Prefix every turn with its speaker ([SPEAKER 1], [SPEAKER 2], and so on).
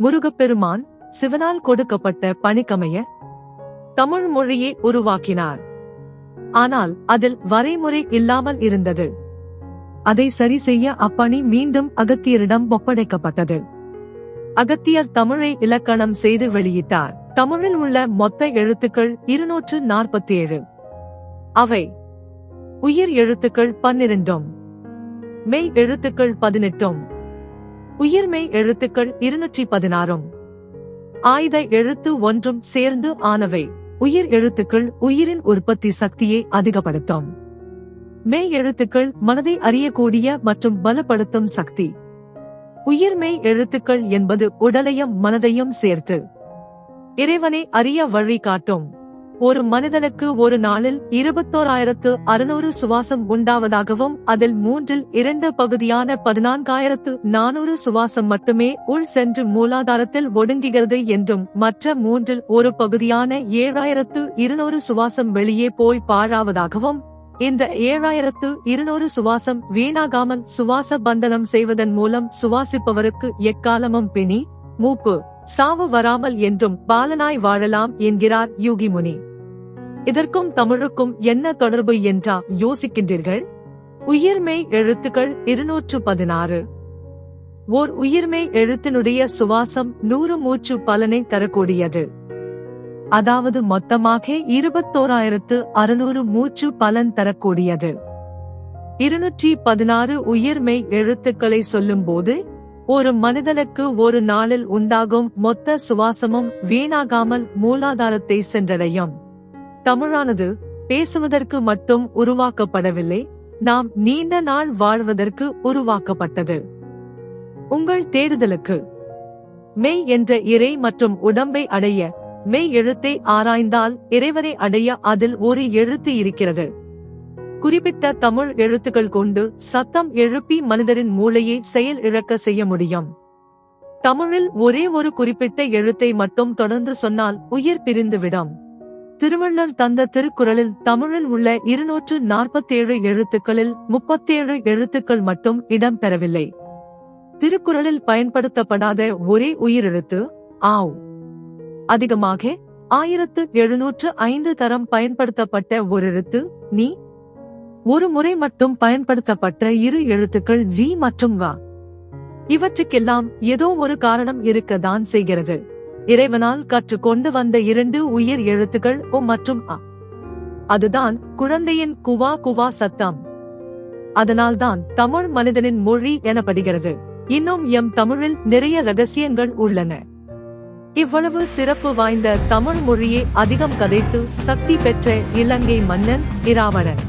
[SPEAKER 1] முருகப்பெருமான் சிவனால் கொடுக்கப்பட்ட பணிக்கமைய தமிழ் மொழியை உருவாக்கினார். ஆனால் அதில் வரைமுறை இல்லாமல் இருந்தது. அதை சரி செய்ய அப்பணி மீண்டும் அகத்தியரிடம் ஒப்படைக்கப்பட்டது. அகத்தியர் தமிழை இலக்கணம் செய்து வெளியிட்டார். தமிழில் உள்ள மொத்த எழுத்துக்கள் இருநூற்று நாற்பத்தி ஏழு அவை உயிர் எழுத்துக்கள் பன்னிரண்டும். மெய் எழுத்துக்கள் பதினெட்டும். உயிர்மெய் எழுத்துக்கள் இருநூற்றி பதினாறும். ஆயுத எழுத்து ஒன்றும் சேர்ந்து ஆனவை. உயிர் எழுத்துக்கள் உயிரின் உற்பத்தி சக்தியை அதிகப்படுத்தும். மெய் எழுத்துக்கள் மனதை அறியக்கூடிய மற்றும் பலப்படுத்தும் சக்தி. உயிர்மெய் எழுத்துக்கள் என்பது உடலையும் மனதையும் சேர்த்து. இறைவனை அறிய வழி காட்டும். ஒரு மனிதனுக்கு ஒரு நாளில் இருபத்தோராயிரத்து அறுநூறு சுவாசம் உண்டாவதாகவும் அதில் மூன்றில் இரண்டு பகுதியான பதினான்காயிரத்து நானூறு சுவாசம் மட்டுமே உள் சென்று மூலாதாரத்தில் ஒடுங்குகிறது என்றும் மற்ற மூன்றில் ஒரு பகுதியான ஏழாயிரத்து இருநூறு சுவாசம் வெளியே போய் பாழாவதாகவும் இந்த ஏழாயிரத்து இருநூறு சுவாசம் வீணாகாமல் சுவாச பந்தனம் செய்வதன் மூலம் சுவாசிப்பவருக்கு எக்காலமும் பிணி மூப்பு சாவு வராமல் என்றும் பாலனாய் வாழலாம் என்கிறார் யூகிமுனி. இதற்கும் தமிழுக்கும் என்ன தொடர்பு என்றா யோசிக்கின்றீர்கள்? உயிர்மெய் எழுத்துக்கள் இருநூற்று பதினாறு ஓர் உயிர்மெய் எழுத்தினுடைய சுவாசம் நூறு மூச்சு பலனை தரக்கூடியது. அதாவது மொத்தமாக இருபத்தோராயிரத்து அறுநூறு மூச்சு பலன் தரக்கூடியது. இருநூற்றி பதினாறு உயிர்மெய் எழுத்துக்களை சொல்லும்போது ஒரு மனிதனுக்கு ஒரு நாளில் உண்டாகும் மொத்த சுவாசமும் வீணாகாமல் மூலாதாரத்தை சென்றடையும். தமிழானது பேசுவதற்கு மட்டும் உருவாக்கப்படவில்லை. நாம் நீண்ட நாள் வாழ்வதற்கு உருவாக்கப்பட்டது. உங்கள் தேடுதலுக்கு. மெய் என்ற இறை மற்றும் உடம்பை அடைய மெய் எழுத்தை ஆராய்ந்தால் இறைவனை அடைய அதில் ஒரு எழுத்து இருக்கிறது. குறிப்பிட்ட தமிழ் எழுத்துக்கள் கொண்டு சத்தம் எழுப்பி மனிதரின் மூளையை செயல் இழக்க செய்ய முடியும். தமிழில் ஒரே ஒரு குறிப்பிட்ட எழுத்தை மட்டும் தொடர்ந்து சொன்னால் உயிர் பிரிந்துவிடும். திருவள்ளுவர் தந்த திருக்குறளில் தமிழில் உள்ள இருநூற்று நாற்பத்தேழு எழுத்துக்களில் முப்பத்தேழு எழுத்துக்கள் மட்டும் இடம்பெறவில்லை. திருக்குறளில் பயன்படுத்தப்படாத ஒரே உயிரெழுத்து ஆவ். அதிகமாக ஆயிரத்து எழுநூற்று ஐந்து தரம் பயன்படுத்தப்பட்ட ஒரு எழுத்து நீ. ஒரு முறை மட்டும் பயன்படுத்தப்பட்ட இரு எழுத்துக்கள் ரீ மற்றும் வா. இவற்றுக்கெல்லாம் ஏதோ ஒரு காரணம் இருக்கத்தான் செய்கிறது. இறைவனால் கற்றுக்கொண்டு வந்த இரண்டு உயிர் எழுத்துக்கள் ஒ மற்றும் அ. அதுதான் குழந்தையின் குவா குவா சத்தம். அதனால்தான் தமிழ் மனிதனின் மொழி எனப்படுகிறது. இன்னும் எம் தமிழில் நிறைய ரகசியங்கள் உள்ளன. இவ்வளவு சிறப்பு வாய்ந்த தமிழ் மொழியை அதிகம் கதைத்து சக்தி பெற்ற இலங்கை மன்னன் இராவணன்.